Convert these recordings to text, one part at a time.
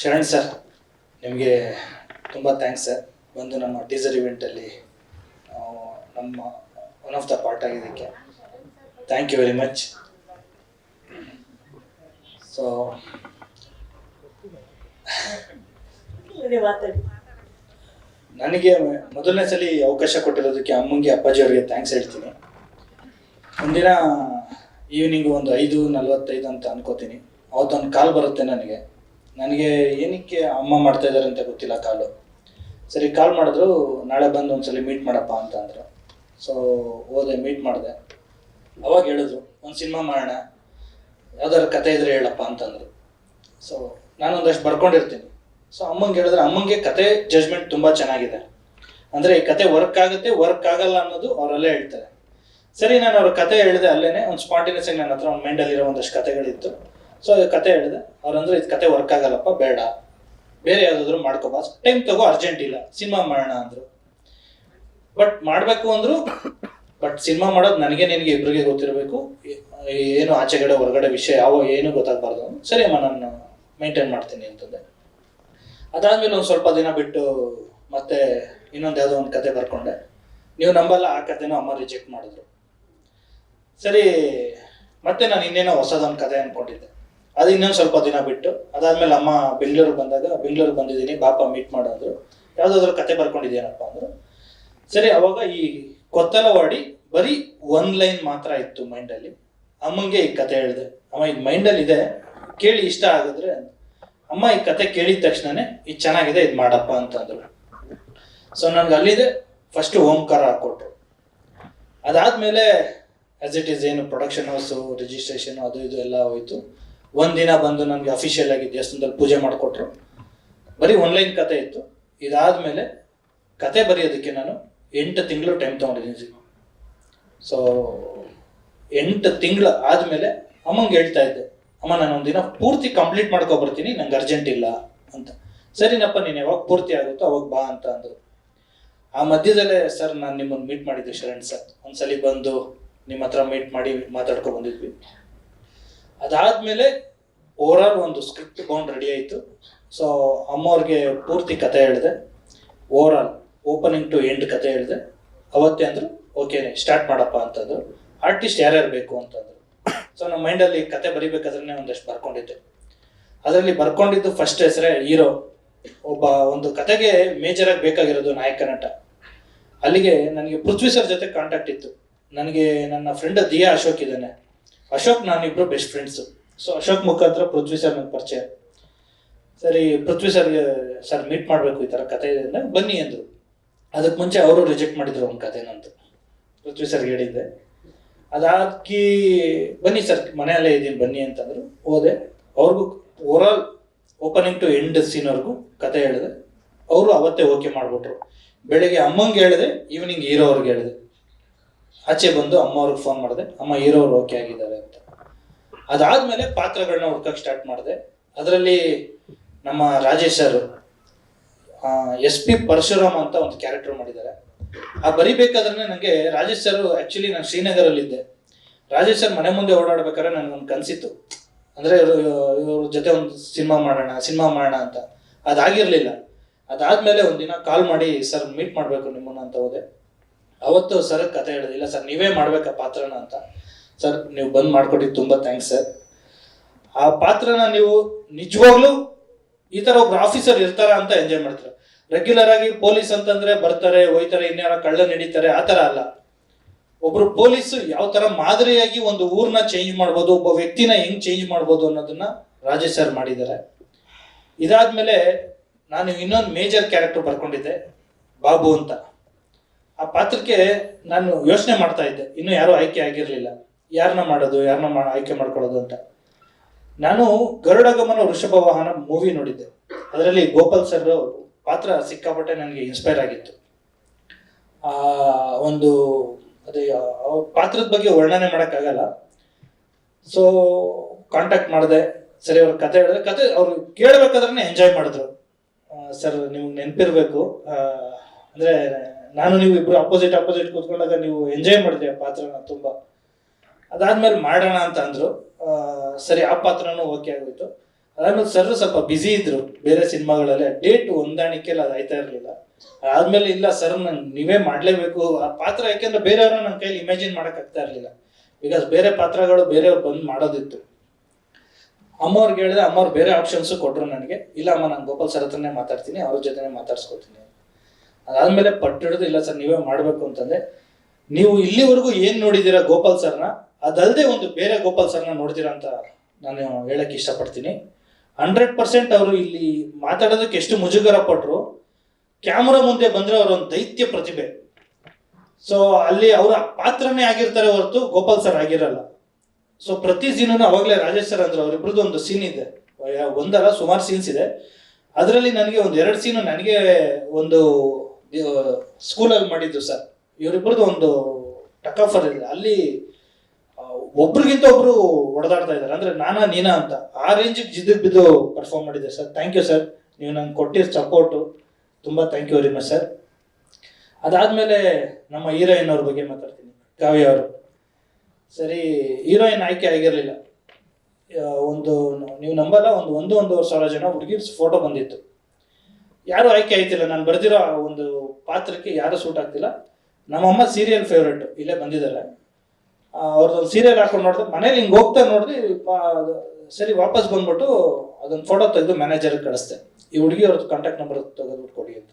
Sharan sir, ನಿಮಗೆ ತುಂಬ thanks sir. ಒಂದು ನಮ್ಮ ಟೀಸರ್ ಇವೆಂಟಲ್ಲಿ ನಮ್ಮ ಒನ್ ಆಫ್ ದ ಪಾರ್ಟ್ ಆಗಿದ್ದಕ್ಕೆ. Thank you very much so ನನಗೆ ಮೊದಲನೇ ಸಲ ಅವಕಾಶ ಕೊಟ್ಟಿರೋದಕ್ಕೆ ಅಮ್ಮಂಗೆ, ಅಪ್ಪಾಜಿ ಅವರಿಗೆ ಥ್ಯಾಂಕ್ಸ್ ಹೇಳ್ತೀನಿ. ಒಂದಿನ ಈವ್ನಿಂಗ್ ಒಂದು ಐದು ನಲ್ವತ್ತೈದು ಅಂತ ಅನ್ಕೋತೀನಿ. ಅವತ್ತೊಂದು ಕಾಲ್ ಬರುತ್ತೆ ನನಗೆ. ನನಗೆ ಏನಕ್ಕೆ ಅಮ್ಮ ಮಾಡ್ತಾ ಇದ್ದಾರೆ ಅಂತ ಗೊತ್ತಿಲ್ಲ ಕಾಲು. ಸರಿ, ಕಾಲ್ ಮಾಡಿದ್ರು, ನಾಳೆ ಬಂದು ಒಂದ್ಸಲಿ ಮೀಟ್ ಮಾಡಪ್ಪ ಅಂತ ಅಂದರು. ಸೊ ಹೋದೆ ಮೀಟ್ ಮಾಡಿದೆ. ಅವಾಗ ಹೇಳಿದ್ರು, ಒಂದು ಸಿನಿಮಾ ಮಾಡೋಣ. ಯಾವ್ದಾದ್ರು ಕತೆ ಇದ್ರೆ ಹೇಳಪ್ಪ ಅಂತಂದ್ರು ಸೊ ನಾನು ಒಂದಷ್ಟು ಬರ್ಕೊಂಡಿರ್ತೀನಿ. ಸೊ ಅಮ್ಮಂಗೆ ಹೇಳಿದ್ರೆ, ಅಮ್ಮಂಗೆ ಕತೆ ಜಜ್ಮೆಂಟ್ ತುಂಬಾ ಚೆನ್ನಾಗಿದೆ. ಅಂದ್ರೆ ಈ ಕತೆ ವರ್ಕ್ ಆಗುತ್ತೆ ವರ್ಕ್ ಆಗಲ್ಲ ಅನ್ನೋದು ಅವರಲ್ಲೇ ಹೇಳ್ತಾರೆ. ಸರಿ, ನಾನು ಅವ್ರ ಕತೆ ಹೇಳಿದೆ ಅಲ್ಲೇ ಒಂದು ಸ್ಪಾಂಟಿನಸ್ ಆಗಿ ನನ್ನ ಹತ್ರ ಒಂದು ಮೈಂಡಲ್ಲಿರೋ ಒಂದಷ್ಟು ಕತೆಗಳಿತ್ತು. ಸೊ ಕತೆ ಹೇಳಿದೆ. ಅವ್ರಂದ್ರೆ, ಇದು ಕತೆ ವರ್ಕ್ ಆಗಲ್ಲಪ್ಪ, ಬೇಡ. ಬೇರೆ ಯಾವ್ದಾದ್ರು ಮಾಡ್ಕೋಬಾ ಟೈಮ್ ತಗೋ ಅರ್ಜೆಂಟ್ ಇಲ್ಲ. ಸಿನಿಮಾ ಮಾಡೋಣ ಅಂದ್ರು. ಬಟ್ ಮಾಡ್ಬೇಕು ಅಂದ್ರು. ಬಟ್ ಸಿನಿಮಾ ಮಾಡೋದು ನನಗೆ, ನಿನಗೆ ಇಬ್ಬರಿಗೆ ಗೊತ್ತಿರಬೇಕು. ಏನು ಆಚೆಗಡೆ, ಹೊರಗಡೆ ವಿಷಯ ಯಾವ, ಏನು ಗೊತ್ತಾಗಬಾರ್ದು ಸರಿ ಅಮ್ಮ, ನಾನು ಮೇಂಟೈನ್ ಮಾಡ್ತೀನಿ, ಅಂತಂದೆ. ಅದಾದ್ಮೇಲೆ ಒಂದು ಸ್ವಲ್ಪ ದಿನ ಬಿಟ್ಟು ಮತ್ತೆ ಇನ್ನೊಂದು ಯಾವುದೋ ಒಂದು ಕತೆ ಬರ್ಕೊಂಡೆ. ನೀವು ನಂಬಲ್ಲ, ಆ ಕತೆನೂ ಅಮ್ಮ ರಿಜೆಕ್ಟ್ ಮಾಡಿದ್ರು. ಸರಿ, ಮತ್ತೆ ನಾನು ಇನ್ನೇನೋ ಹೊಸದೊಂದು ಕತೆ ಅನ್ಕೊಂಡಿದ್ದೆ. ಅದು ಇನ್ನೊಂದು ಸ್ವಲ್ಪ ದಿನ ಬಿಟ್ಟು, ಅದಾದ್ಮೇಲೆ ಅಮ್ಮ ಬೆಂಗಳೂರಿಗೆ ಬಂದಾಗ, ಬೆಂಗಳೂರಿಗೆ ಬಂದಿದ್ದೀನಿ, ಬಾಪ ಮೀಟ್ ಮಾಡೋದ್ರು. ಯಾವುದಾದ್ರೂ ಕತೆ ಬರ್ಕೊಂಡಿದ್ಯಾನಪ್ಪ ಅಂದ್ರು. ಸರಿ, ಅವಾಗ ಈ ಕೊತ್ತಲವಾಡಿ ಬರೀ ಒನ್ ಲೈನ್ ಮಾತ್ರ ಇತ್ತು ಮೈಂಡಲ್ಲಿ. ಅಮ್ಮಂಗೆ ಈ ಕತೆ ಹೇಳಿದೆ, ಅಮ್ಮ, ಇದು ಮೈಂಡಲ್ಲಿ ಇದೆ, ಕೇಳಿ ಇಷ್ಟ ಆಗಿದ್ರೆ ಅಮ್ಮ, ಈ ಕತೆ ಕೇಳಿದ ತಕ್ಷಣನೇ ಇದು ಚೆನ್ನಾಗಿದೆ, ಇದು ಮಾಡಪ್ಪ ಅಂತಂದ್ರು ಸೊ ನನ್ಗೆ ಅಲ್ಲಿದೆ ಫಸ್ಟ್ ಓಂಕಾರ ಹಾಕೊಟ್ರು ಅದಾದ್ಮೇಲೆ ಆಸ್ ಇಟ್ ಈಸ್ ಏನು ಪ್ರೊಡಕ್ಷನ್ ಹೌಸು ರಿಜಿಸ್ಟ್ರೇಷನ್ ಅದು ಇದು ಎಲ್ಲ ಹೋಯ್ತು. ಒಂದಿನ ಬಂದು ನನಗೆ ಅಫಿಷಿಯಲ್ ಆಗಿ ದೇವಸ್ಥಾನದಲ್ಲಿ ಪೂಜೆ ಮಾಡಿಕೊಟ್ರು. ಬರೀ ಆನ್ಲೈನ್ ಕತೆ ಇತ್ತು. ಇದಾದ್ಮೇಲೆ ಕತೆ ಬರೆಯೋದಕ್ಕೆ ನಾನು ಎಂಟು ತಿಂಗಳು ಟೈಮ್ ತೊಗೊಂಡಿದ್ದೀನಿ ಸೊ ಎಂಟು ತಿಂಗಳು ಆದಮೇಲೆ ಅಮ್ಮಂಗೆ ಹೇಳ್ತಾ ಇದ್ದೆ, ಅಮ್ಮ, ನಾನು ಒಂದಿನ ಪೂರ್ತಿ ಕಂಪ್ಲೀಟ್ ಮಾಡ್ಕೊಬರ್ತೀನಿ, ನಂಗೆ ಅರ್ಜೆಂಟ್ ಇಲ್ಲ ಅಂತ. ಸರಿನಪ್ಪ, ನೀನು ಯಾವಾಗ ಪೂರ್ತಿ ಆಗುತ್ತೋ ಅವಾಗ ಬಾ ಅಂತ ಅಂದರು. ಆ ಮಧ್ಯದಲ್ಲೇ, ಸರ್, ನಾನು ನಿಮ್ಮನ್ನು ಮೀಟ್ ಮಾಡಿದ್ದೆ ಶರಣ್ ಸರ್. ಒಂದ್ಸಲಿ ಬಂದು ನಿಮ್ಮ ಹತ್ರ ಮೀಟ್ ಮಾಡಿ ಮಾತಾಡ್ಕೊ ಬಂದಿದ್ವಿ. ಅದಾದ್ಮೇಲೆ ಓವರಾಲ್ ಒಂದು ಸ್ಕ್ರಿಪ್ಟ್ ತಗೊಂಡು ರೆಡಿ ಆಯಿತು. ಸೊ ಅಮ್ಮವ್ರಿಗೆ ಪೂರ್ತಿ ಕತೆ ಹೇಳಿದೆ. ಓವರಾಲ್ ಓಪನಿಂಗ್ ಟು ಎಂಡ್ ಕತೆ ಹೇಳಿದೆ. ಅವತ್ತೇ ಅಂದ್ರು ಓಕೆ ಸ್ಟಾರ್ಟ್ ಮಾಡಪ್ಪ ಅಂತಂದ್ರು. ಆರ್ಟಿಸ್ಟ್ ಯಾರ್ಯಾರು ಬೇಕು ಅಂತಂದ್ರು. ಸೊ ನಮ್ಮ ಮೈಂಡಲ್ಲಿ ಕತೆ ಬರಿಬೇಕಾದ್ರೆ ಒಂದಷ್ಟು ಬರ್ಕೊಂಡಿದ್ದೆ. ಅದರಲ್ಲಿ ಬರ್ಕೊಂಡಿದ್ದು ಫಸ್ಟ್ ಹೆಸರೇ ಹೀರೋ. ಒಬ್ಬ ಒಂದು ಕತೆಗೆ ಆಗಿ ಬೇಕಾಗಿರೋದು ನಾಯಕ ನಟ. ಅಲ್ಲಿಗೆ ನನಗೆ ಪೃಥ್ವಿ ಸರ್ ಜೊತೆ ಕಾಂಟ್ಯಾಕ್ಟ್ ಇತ್ತು. ನನಗೆ ನನ್ನ ಫ್ರೆಂಡ್ ದಿಯಾ ಅಶೋಕ್ ಇದ್ದಾನೆ. ಅಶೋಕ್ ನಾನಿಬ್ರು ಬೆಸ್ಟ್ ಫ್ರೆಂಡ್ಸ್ ಸೊ ಅಶೋಕ್ ಮುಖಾಂತರ ಪೃಥ್ವಿ ಸರ್ ನನ್ನ ಪರಿಚಯ. ಸರಿ, ಪೃಥ್ವಿ ಸರ್ಗೆ ಸರ್ ಮೀಟ್ ಮಾಡಬೇಕು ಈ ಥರ ಕತೆ ಇದೆ. ಅಂದಾಗ ಬನ್ನಿ ಅಂದರು. ಅದಕ್ಕೆ ಮುಂಚೆ ಅವರು ರಿಜೆಕ್ಟ್ ಮಾಡಿದ್ರು ಒಂದು ಕತೆನಂತ ಪೃಥ್ವಿ ಸರ್ಗೆ ಹೇಳಿದ್ದೆ. ಅದಾಕಿ ಬನ್ನಿ ಸರ್ ಮನೆಯಲ್ಲೇ ಇದ್ದೀನಿ ಬನ್ನಿ ಅಂತಂದರು. ಹೋದೆ. ಅವ್ರಿಗೂ ಓವರಾಲ್ ಓಪನಿಂಗ್ ಟು ಎಂಡ್ ಸೀನ್ವರೆಗೂ ಕತೆ ಹೇಳಿದೆ. ಅವರು ಅವತ್ತೇ ಓಕೆ ಮಾಡಿಬಿಟ್ರು. ಬೆಳಿಗ್ಗೆ ಅಮ್ಮಂಗೆ ಹೇಳಿದೆ ಈವ್ನಿಂಗ್ ಹೀರೋ ಅವ್ರಿಗೆ ಹೇಳಿದೆ. ಆಚೆ ಬಂದು ಅಮ್ಮ ಅವ್ರಿಗೆ ಫೋನ್ ಮಾಡಿದೆ, ಅಮ್ಮ ಹೀರೋ ಅವ್ರು ಓಕೆ ಆಗಿದ್ದಾರೆ ಅಂತ. ಅದಾದ್ಮೇಲೆ ಪಾತ್ರಗಳನ್ನ ಹುಡ್ಕಕ್ ಸ್ಟಾರ್ಟ್ ಮಾಡಿದೆ. ಅದರಲ್ಲಿ ನಮ್ಮ Rajesh sir S P Parashuram ಅಂತ ಒಂದು ಕ್ಯಾರೆಕ್ಟರ್ ಮಾಡಿದ್ದಾರೆ. ಆ ಬರಿಬೇಕಾದ್ರೆ ನನಗೆ ರಾಜೇಶ್ ಸರ್ ಆಕ್ಚುಲಿ ನಾನು ಶ್ರೀನಗರಲ್ಲಿದ್ದೆ. ರಾಜೇಶ್ ಸರ್ ಮನೆ ಮುಂದೆ ಓಡಾಡ್ಬೇಕಾದ್ರೆ ನನಗೊಂದು ಕನಸಿತ್ತು. ಅಂದ್ರೆ ಇವ್ರ ಇವ್ರ ಜೊತೆ ಒಂದು ಸಿನಿಮಾ ಮಾಡೋಣ ಸಿನಿಮಾ ಮಾಡೋಣ ಅಂತ. ಅದಾಗಿರ್ಲಿಲ್ಲ. ಅದಾದ್ಮೇಲೆ ಒಂದಿನ ಕಾಲ್ ಮಾಡಿ ಸರ್ ಮೀಟ್ ಮಾಡ್ಬೇಕು ನಿಮ್ಮನ್ನ ಅಂತ ಹೋದೆ. ಅವತ್ತು ಸರ್ ಕತೆ ಹೇಳೋದಿಲ್ಲ ಸರ್, ನೀವೇ ಮಾಡ್ಬೇಕಾ ಪಾತ್ರನ ಅಂತ. ಸರ್, ನೀವು ಬಂದ್ ಮಾಡ್ಕೊಟ್ಟಿದ್ದು ತುಂಬಾ ಥ್ಯಾಂಕ್ಸ್ ಸರ್. ಆ ಪಾತ್ರನ ನೀವು ನಿಜವಾಗ್ಲೂ ಈ ತರ ಒಬ್ರು ಆಫೀಸರ್ ಇರ್ತಾರ ಅಂತ ಎಂಜಾಯ್ ಮಾಡ್ತಾರೆ? ರೆಗ್ಯುಲರ್ ಆಗಿ ಪೊಲೀಸ್ ಅಂತಂದ್ರೆ ಬರ್ತಾರೆ, ಹೋಯ್ತಾರೆ, ಇನ್ಯಾರ ಕಳ್ಳ ನಡೀತಾರೆ, ಆ ತರ ಅಲ್ಲ. ಒಬ್ರು ಪೊಲೀಸ್ ಯಾವ ತರ ಮಾದರಿಯಾಗಿ ಒಂದು ಊರ್ನ ಚೇಂಜ್ ಮಾಡ್ಬೋದು, ಒಬ್ಬ ವ್ಯಕ್ತಿನ ಹೆಂಗ್ ಚೇಂಜ್ ಮಾಡ್ಬೋದು ಅನ್ನೋದನ್ನ ರಾಜೇಶ್ ಸರ್ ಮಾಡಿದ್ದಾರೆ. ಇದಾದ್ಮೇಲೆ ನಾನು ಇನ್ನೊಂದು ಮೇಜರ್ ಕ್ಯಾರೆಕ್ಟರ್ ಬರ್ಕೊಂಡಿದ್ದೆ, ಬಾಬು ಅಂತ. ಆ ಪಾತ್ರಕ್ಕೆ ನಾನು ಯೋಚನೆ ಮಾಡ್ತಾ ಇದ್ದೆ. ಇನ್ನು ಯಾರು ಆಯ್ಕೆ ಆಗಿರಲಿಲ್ಲ. ಯಾರನ್ನ ಮಾಡೋದು, ಯಾರನ್ನ ಮಾ ಆಯ್ಕೆ ಮಾಡ್ಕೊಳ್ಳೋದು ಅಂತ. ನಾನು ಗರುಡಗಮನ ವೃಷಭ ವಾಹನ ಮೂವಿ ನೋಡಿದ್ದೆ. ಅದರಲ್ಲಿ ಗೋಪಾಲ್ ಸರ್ ಪಾತ್ರ ಸಿಕ್ಕಾಪಟ್ಟೆ ನನಗೆ ಇನ್ಸ್ಪೈರ್ ಆಗಿತ್ತು. ಆ, ಒಂದು, ಅದೇ ಪಾತ್ರದ ಬಗ್ಗೆ ವರ್ಣನೆ ಮಾಡೋಕ್ಕಾಗಲ್ಲ. ಸೊ ಕಾಂಟ್ಯಾಕ್ಟ್ ಮಾಡಿದೆ. ಸರಿ, ಅವ್ರ ಕತೆ ಹೇಳಿದ್ರೆ, ಕತೆ, ಅವ್ರು ಕೇಳಬೇಕಾದ್ರೆ ಎಂಜಾಯ್ ಮಾಡಿದ್ರು. ಸರ್ ನಿಮ್ಗೆ ನೆನಪಿರ್ಬೇಕು. ಅಂದ್ರೆ ನಾನು ನೀವು ಇಬ್ರು ಅಪೋಸಿಟ್ ಅಪೋಸಿಟ್ ಕೂತ್ಕೊಂಡಾಗ ನೀವು ಎಂಜಾಯ್ ಮಾಡಿದ್ರಿ ಆ ಪಾತ್ರನ ತುಂಬಾ. ಅದಾದ್ಮೇಲೆ ಮಾಡೋಣ ಅಂತ ಅಂದ್ರು. ಸರಿ, ಆ ಪಾತ್ರನೂ ಓಕೆ ಆಗೋಯ್ತು. ಅದಾದ್ಮೇಲೆ ಸರ್ ಸ್ವಲ್ಪ ಬ್ಯುಸಿ ಇದ್ರು ಬೇರೆ ಸಿನಿಮಾಗಳಲ್ಲಿ. ಡೇಟ್ ಹೊಂದಾಣಿಕೆಲ್ಲ ಅದು ಆಯ್ತಾ ಇರಲಿಲ್ಲ. ಆದ್ಮೇಲೆ ಇಲ್ಲ ಸರ್ ನನ್ ನೀವೇ ಮಾಡ್ಲೇಬೇಕು. ಆ ಪಾತ್ರ ಯಾಕೆಂದ್ರೆ ಬೇರೆಯವ್ರ ನನ್ನ ಕೈಲಿ ಇಮ್ಯಾಜಿನ್ ಮಾಡಕ್ ಆಗ್ತಾ ಇರಲಿಲ್ಲ. ಬಿಕಾಸ್ ಬೇರೆ ಪಾತ್ರಗಳು ಬೇರೆಯವ್ರು ಬಂದು ಮಾಡೋದಿತ್ತು. ಅಮ್ಮವ್ರಿಗೆ ಹೇಳಿದೆ ಅಮ್ಮವ್ರು ಬೇರೆ ಆಪ್ಷನ್ಸ್ ಕೊಟ್ರು ನನಗೆ. ಇಲ್ಲ ಅಮ್ಮ, ನಾನು ಗೋಪಾಲ್ ಸರ್ ಹತ್ರನೇ ಮಾತಾಡ್ತೀನಿ, ಅವ್ರ ಜೊತೆನೇ ಮಾತಾಡ್ಸ್ಕೊತೀನಿ ಅದಾದ್ಮೇಲೆ ಪಟ್ಟಿಡೋದು, ಇಲ್ಲ ಸರ್, ನೀವೇ ಮಾಡಬೇಕು ಅಂತಂದ್ರೆ, ನೀವು ಇಲ್ಲಿವರೆಗೂ ಏನ್ ನೋಡಿದ್ದೀರಾ ಗೋಪಾಲ್ ಸರ್ನ ಅದಲ್ಲದೆ ಒಂದು ಬೇರೆ ಗೋಪಾಲ್ ಸರ್ನ ನೋಡ್ತೀರಾ ಅಂತ ನಾನು ಹೇಳಕ್ ಇಷ್ಟಪಡ್ತೀನಿ. ಹಂಡ್ರೆಡ್ ಪರ್ಸೆಂಟ್ ಅವರು ಇಲ್ಲಿ ಮಾತಾಡೋದಕ್ಕೆ ಎಷ್ಟು ಮುಜುಗರ ಪಟ್ರು, ಕ್ಯಾಮರಾ ಮುಂದೆ ಬಂದ್ರೆ ಅವರ ಒಂದು ದೈತ್ಯ ಪ್ರತಿಭೆ. ಸೊ ಅಲ್ಲಿ ಅವರ ಪಾತ್ರನೇ ಆಗಿರ್ತಾರೆ ಹೊರತು ಗೋಪಾಲ್ ಸರ್ ಆಗಿರಲ್ಲ. ಸೊ ಪ್ರತಿ ಸೀನು ಅವಾಗಲೇ ರಾಜೇಶ್ ಸರ್ ಅಂದ್ರೆ ಅವರಿಬ್ರದ್ದು ಒಂದು ಸೀನ್ ಇದೆ. ಒಂದಲ್ಲ, ಸುಮಾರು ಸೀನ್ಸ್ ಇದೆ. ಅದರಲ್ಲಿ ನನಗೆ ಒಂದು ಎರಡು ಸೀನು ನನಗೆ ಒಂದು ಸ್ಕೂಲಲ್ಲಿ ಮಾಡಿದ್ದು ಸರ್ ಇವರಿಬ್ಬರದ್ದು ಒಂದು ಟಕಫರ್ ಇದೆ. ಅಲ್ಲಿ ಒಬ್ರಿಗಿಂತ ಒಬ್ರು ಹೊಡೆದಾಡ್ತಾ ಇದ್ದಾರೆ. ಅಂದ್ರೆ ನಾನಾ ನೀನಾ ಅಂತ. ಆ ರೇಂಜಿಗೆ ಜಿದ್ದು ಬಿದ್ದು ಪರ್ಫಾರ್ಮ್ ಮಾಡಿದ್ದೆ ಸರ್ ಥ್ಯಾಂಕ್ ಯು ಸರ್ ನೀವು ನಂಗೆ ಕೊಟ್ಟಿರೋ ಸಪೋರ್ಟು ತುಂಬ thank you very much sir ಅದಾದಮೇಲೆ ನಮ್ಮ ಹೀರೋಯಿನ್ ಅವ್ರ ಬಗ್ಗೆ ಮಾತಾಡ್ತೀನಿ. ಕಾವ್ಯ ಅವರು. ಸರಿ, ಹೀರೋಯಿನ್ ಆಯ್ಕೆ ಆಗಿರಲಿಲ್ಲ. ಒಂದು, ನೀವು ನಂಬಲ್ಲ, ಒಂದು ಒಂದು ಒಂದೂವರೆ ಸಾವಿರ ಜನ ಹುಡುಗಿ ಫೋಟೋ ಬಂದಿತ್ತು. ಯಾರು ಆಯ್ಕೆ ಆಯ್ತಿಲ್ಲ. ನಾನು ಬರ್ದಿರೋ ಒಂದು ಪಾತ್ರಕ್ಕೆ ಯಾರು ಸೂಟ್ ಆಗ್ತಿಲ್ಲ. ನಮ್ಮಮ್ಮ ಸೀರಿಯಲ್ ಫೇವ್ರೇಟ್ ಇಲ್ಲೇ ಬಂದಿದ್ದಾರೆ. ಅವ್ರದ್ದೊಂದು ಸೀರಿಯಲ್ ಹಾಕೊಂಡು ನೋಡಿದ್ರೆ ಮನೇಲಿ ಹಿಂಗೆ ಹೋಗ್ತಾ ನೋಡಿದ್ರೆ ಸರಿ ವಾಪಸ್ ಬಂದ್ಬಿಟ್ಟು ಅದೊಂದು ಫೋಟೋ ತೆಗೆದು ಮ್ಯಾನೇಜರ್ಗೆ ಕಳಿಸ್ದೆ. ಈ ಹುಡುಗಿ ಅವ್ರದ್ದು ಕಾಂಟ್ಯಾಕ್ಟ್ ನಂಬರ್ ತೆಗೆದ್ಬಿಟ್ಟು ಕೊಡಿ ಅಂತ.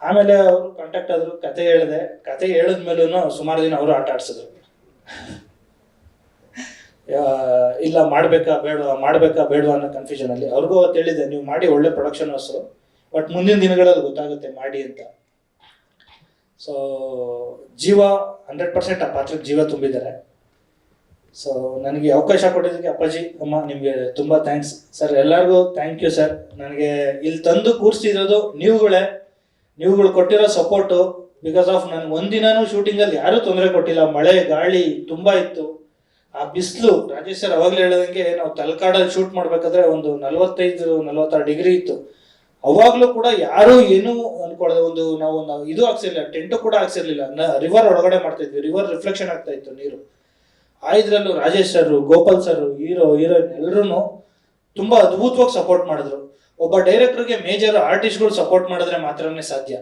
ಆಮೇಲೆ ಅವರು ಕಾಂಟ್ಯಾಕ್ಟ್ ಆದ್ರು, ಕತೆ ಹೇಳಿದೆ. ಕತೆ ಹೇಳಿದ್ಮೇಲೂ ಸುಮಾರು ದಿನ ಅವರು ಆಟ ಆಡ್ಸಿದ್ರು. ಇಲ್ಲ ಮಾಡಬೇಕಾ ಬೇಡ ಮಾಡಬೇಕಾ ಬೇಡವಾ ಅನ್ನೋ ಕನ್ಫ್ಯೂಷನ್ ಅಲ್ಲಿ. ಅವ್ರಿಗೂ ಅವತ್ತು ಹೇಳಿದೆ ನೀವು ಮಾಡಿ ಒಳ್ಳೆ ಪ್ರೊಡಕ್ಷನ್ ಹೌಸು ಬಟ್ ಮುಂದಿನ ದಿನಗಳಲ್ಲಿ ಗೊತ್ತಾಗುತ್ತೆ ಮಾಡಿ ಅಂತ. ಸೊ ಜೀವ ಹಂಡ್ರೆಡ್ ಪರ್ಸೆಂಟ್ ಆ ಪಾತ್ರಕ್ಕೆ ಜೀವ ತುಂಬಿದ್ದಾರೆ. ಸೊ ನನಗೆ ಅವಕಾಶ ಕೊಟ್ಟಿದ್ದಕ್ಕೆ ಅಪ್ಪಾಜಿ, ಅಮ್ಮ, ನಿಮಗೆ ತುಂಬ ಥ್ಯಾಂಕ್ಸ್ ಸರ್ ಎಲ್ಲರಿಗೂ ಥ್ಯಾಂಕ್ ಯು ಸರ್ ನನಗೆ ಇಲ್ಲಿ ತಂದು ಕೂರಿಸಿರೋದು ನೀವುಗಳೇ. ನೀವುಗಳು ಕೊಟ್ಟಿರೋ ಸಪೋರ್ಟು ಬಿಕಾಸ್ ಆಫ್ ನನಗೆ ಒಂದಿನೂ ಶೂಟಿಂಗಲ್ಲಿ ಯಾರೂ ತೊಂದರೆ ಕೊಟ್ಟಿಲ್ಲ. ಮಳೆ, ಗಾಳಿ ತುಂಬ ಇತ್ತು. ಆ ಬಿಸಿಲು, ರಾಜೇಶ್ ಸರ್ ಅವಾಗಲೇ ಹೇಳೋದಂಗೆ ನಾವು ತಲಕಾಡಲ್ಲಿ ಶೂಟ್ ಮಾಡಬೇಕಾದ್ರೆ ಒಂದು ನಲವತ್ತೈದು, ನಲವತ್ತಾರು ಡಿಗ್ರಿ ಇತ್ತು. ಅವಾಗಲೂ ಕೂಡ ಯಾರು ಏನು ಅನ್ಕೊಳ್ಳೋದು ಒಂದು ನಾವು ನಾವು ಇದು ಹಾಕ್ಸಿರ್ಲಿಲ್ಲ ಟೆಂಟು ಕೂಡ ಹಾಕ್ಸಿರ್ಲಿಲ್ಲ ರಿವರ್ ಒಳಗಡೆ ಮಾಡ್ತಾ ಇದ್ವಿ ರಿವರ್ ರಿಫ್ಲೆಕ್ಷನ್ ಆಗ್ತಾ ಇತ್ತು ನೀರು. ಆ ಇದ್ರಲ್ಲೂ Rajesh sir Gopal sir hero, heroine ಎಲ್ಲರೂ ತುಂಬಾ ಅದ್ಭುತವಾಗಿ ಸಪೋರ್ಟ್ ಮಾಡಿದ್ರು. ಒಬ್ಬ ಡೈರೆಕ್ಟರ್ಗೆ ಮೇಜರ್ ಆರ್ಟಿಸ್ಟ್ಗಳು ಸಪೋರ್ಟ್ ಮಾಡಿದ್ರೆ ಮಾತ್ರನೇ ಸಾಧ್ಯ.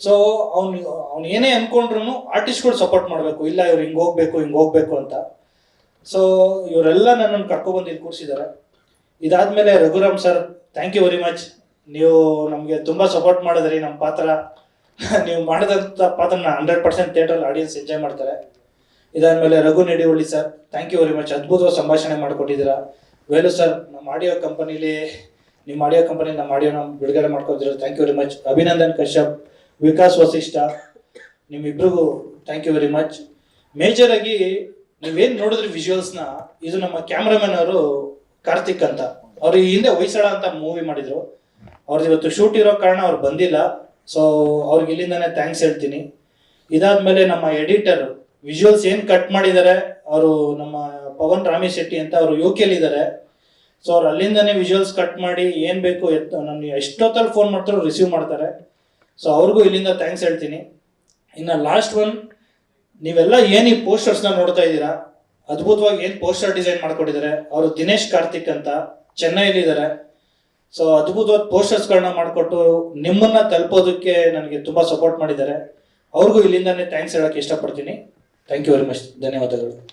ಸೊ ಅವ್ನು ಅವ್ನು ಏನೇ ಅನ್ಕೊಂಡ್ರು ಆರ್ಟಿಸ್ಟ್ಗಳು ಸಪೋರ್ಟ್ ಮಾಡಬೇಕು, ಇಲ್ಲ ಇವ್ರು ಹಿಂಗೆ ಹೋಗ್ಬೇಕು ಹಿಂಗೆ ಹೋಗ್ಬೇಕು ಅಂತ. ಸೊ ಇವರೆಲ್ಲ ನನ್ನನ್ನು ಕರ್ಕೊಬಂದು ಇಲ್ಲಿ ಕೂರಿಸಿದ್ದಾರೆ ಇದಾದ್ಮೇಲೆ Raghuram sir thank you very much ನೀವು ನಮಗೆ ತುಂಬ ಸಪೋರ್ಟ್ ಮಾಡಿದ್ರಿ ನಮ್ಮ ಪಾತ್ರ. ನೀವು ಮಾಡಿದಂಥ ಪಾತ್ರನ hundred percent theatre audience enjoy ಮಾಡ್ತಾರೆ. ಇದಾದ್ಮೇಲೆ Raghu Nedivalli sir thank you very much ಅದ್ಭುತವಾದ ಸಂಭಾಷಣೆ ಮಾಡಿಕೊಟ್ಟಿದ್ದೀರಾ. ವೇಲು ಸರ್ ನಮ್ಮ ಆಡಿಯೋ ಕಂಪನಿಲಿ ನಿಮ್ಮ ಆಡಿಯೋ ಕಂಪನಿ ನಮ್ಮ ಆಡಿಯೋನ ಬಿಡುಗಡೆ ಮಾಡ್ಕೊತಿರೋ thank you very much Abhinandan Kashyap, Vikas Vasishta, ನಿಮ್ಮಿಬ್ರಿಗೂ thank you very much major ಆಗಿ ನೀವೇನು ನೋಡಿದ್ರಿ ವಿಜುವಲ್ಸ್ನ ಇದು ನಮ್ಮ ಕ್ಯಾಮ್ರಾಮನ್ ಅವರು ಕಾರ್ತಿಕ್ ಅಂತ. ಅವ್ರು ಹಿಂದೆ ಹೊಯ್ಸಳ ಅಂತ ಮೂವಿ ಮಾಡಿದ್ರು. ಅವ್ರದ್ದು ಇವತ್ತು ಶೂಟ್ ಇರೋ ಕಾರಣ ಅವ್ರು ಬಂದಿಲ್ಲ. ಸೊ ಅವ್ರಿಗೆ ಇಲ್ಲಿಂದಾನೆ ಥ್ಯಾಂಕ್ಸ್ ಹೇಳ್ತೀನಿ. ಇದಾದ್ಮೇಲೆ ನಮ್ಮ ಎಡಿಟರ್ ವಿಜುವಲ್ಸ್ ಏನು ಕಟ್ ಮಾಡಿದ್ದಾರೆ ಅವರು ನಮ್ಮ ಪವನ್ ರಾಮೇಶ್ ಶೆಟ್ಟಿ ಅಂತ ಅವರು ಯು ಇದ್ದಾರೆ ಸೊ ಅವ್ರು ಅಲ್ಲಿಂದಾನೆ ವಿಜುವಲ್ಸ್ ಕಟ್ ಮಾಡಿ ಏನು ಬೇಕು ಎತ್ತ ನಾನು ಎಷ್ಟೊತ್ತಲ್ಲಿ ಫೋನ್ ಮಾಡ್ತಾರೋ ರಿಸೀವ್ ಮಾಡ್ತಾರೆ. ಸೊ ಅವ್ರಿಗೂ ಇಲ್ಲಿಂದ ಥ್ಯಾಂಕ್ಸ್ ಹೇಳ್ತೀನಿ. ಇನ್ನು ಲಾಸ್ಟ್ ಒನ್ ನೀವೆಲ್ಲ ಏನು ಈ ಪೋಸ್ಟರ್ಸ್ನ ನೋಡ್ತಾ ಇದ್ದೀರಾ? ಅದ್ಭುತವಾಗಿ ಏನು ಪೋಸ್ಟರ್ ಡಿಸೈನ್ ಮಾಡ್ಕೊಟ್ಟಿದ್ದಾರೆ ಅವರು ದಿನೇಶ್ ಕಾರ್ತಿಕ್ ಅಂತ. ಚೆನ್ನೈಲಿ ಇದ್ದಾರೆ ಸೊ ಅದ್ಭುತವಾದ ಪೋಸ್ಟರ್ಸ್ಗಳನ್ನ ಮಾಡಿಕೊಟ್ಟು ನಿಮ್ಮನ್ನ ತಲುಪೋದಕ್ಕೆ ನನಗೆ ತುಂಬಾ ಸಪೋರ್ಟ್ ಮಾಡಿದ್ದಾರೆ. ಅವ್ರಿಗೂ ಇಲ್ಲಿಂದನೇ ಥ್ಯಾಂಕ್ಸ್ ಹೇಳೋಕ್ಕೆ ಇಷ್ಟಪಡ್ತೀನಿ. ಥ್ಯಾಂಕ್ ಯು ವೆರಿ ಮಚ್ ಧನ್ಯವಾದಗಳು.